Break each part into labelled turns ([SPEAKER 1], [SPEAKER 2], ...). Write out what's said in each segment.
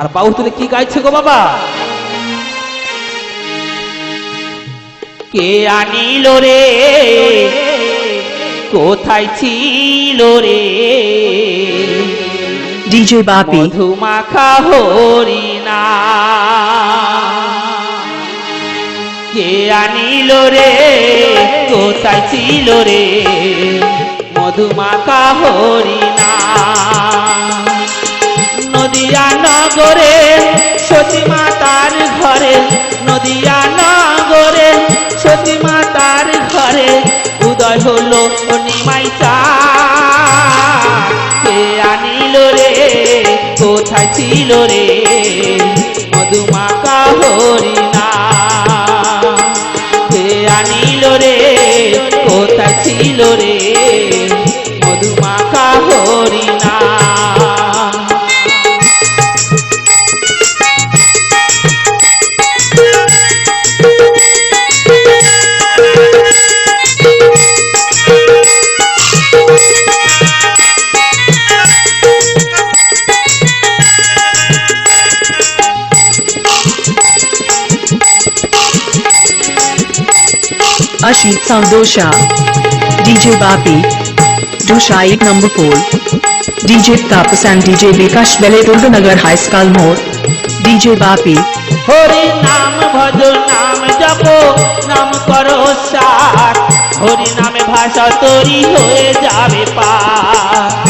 [SPEAKER 1] আর বাউ তুলে কি গাইছে গো বাবা? কে আনিল রে? কোথায় ছিল রে?
[SPEAKER 2] DJ Bapi,
[SPEAKER 1] মধুমাখা Harina. কে আনিল রে? কোথায় ছিল রে? মধুমাখা হরিণা। নদিয়া নগরে, সতী মাতার ঘরে উদয় হলো নিমাই। কে আনিল রে, কোথায় ছিল রে মধুমাকা হরিণা अशी संदोषा डीजे बापी डुशाई number four DJ कापस and DJ विकास बेले दुर्ग नगर हाई स्कूल मोर. डीजे बापी. हरि नाम भजो, नाम जपो, नाम करो सार हरि नाम भाषा तोरी होए जावे पार.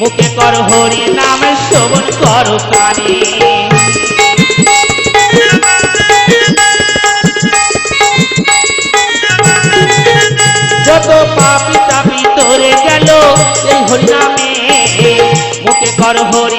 [SPEAKER 1] মুখে কর হরি নাম শোভন কর কানে যত পাপি তাপি তোরে গেল, এই হরি নামে। মুখে কর হরি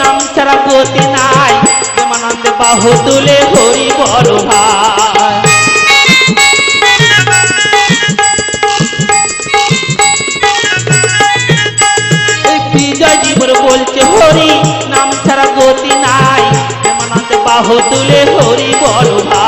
[SPEAKER 1] নাম ছাড়া গতি নাই। প্রেমানন্দে বাহু তুলে হরি বড় ভাই। বিজয় জীবন বলছে হরি, নাম ছাড়া গতি নাই। প্রেমানন্দে বাহু তুলে হরি বড় ভাই।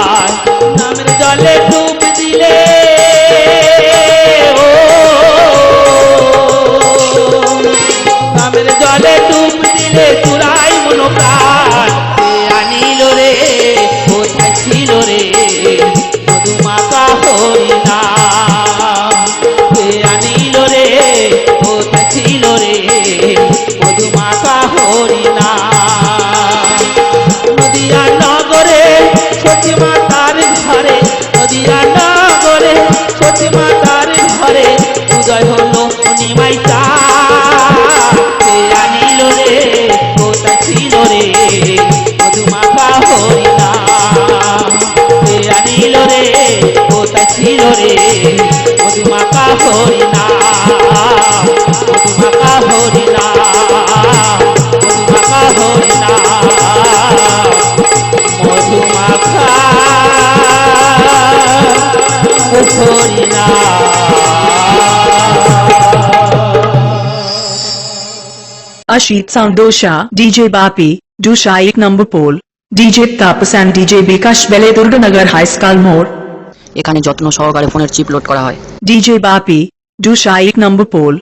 [SPEAKER 2] अशीत संदोषा डीजे बापी डूशा एक number pole, DJ Tapas and DJ Bikash बेले दुर्गनगर हाई स्कूल मोड़।
[SPEAKER 3] এখানে যত্ন সহকারে ফোনের চিপ লোড করা হয়।
[SPEAKER 2] ডিজে বাপি ডু 1 নম্বর pole,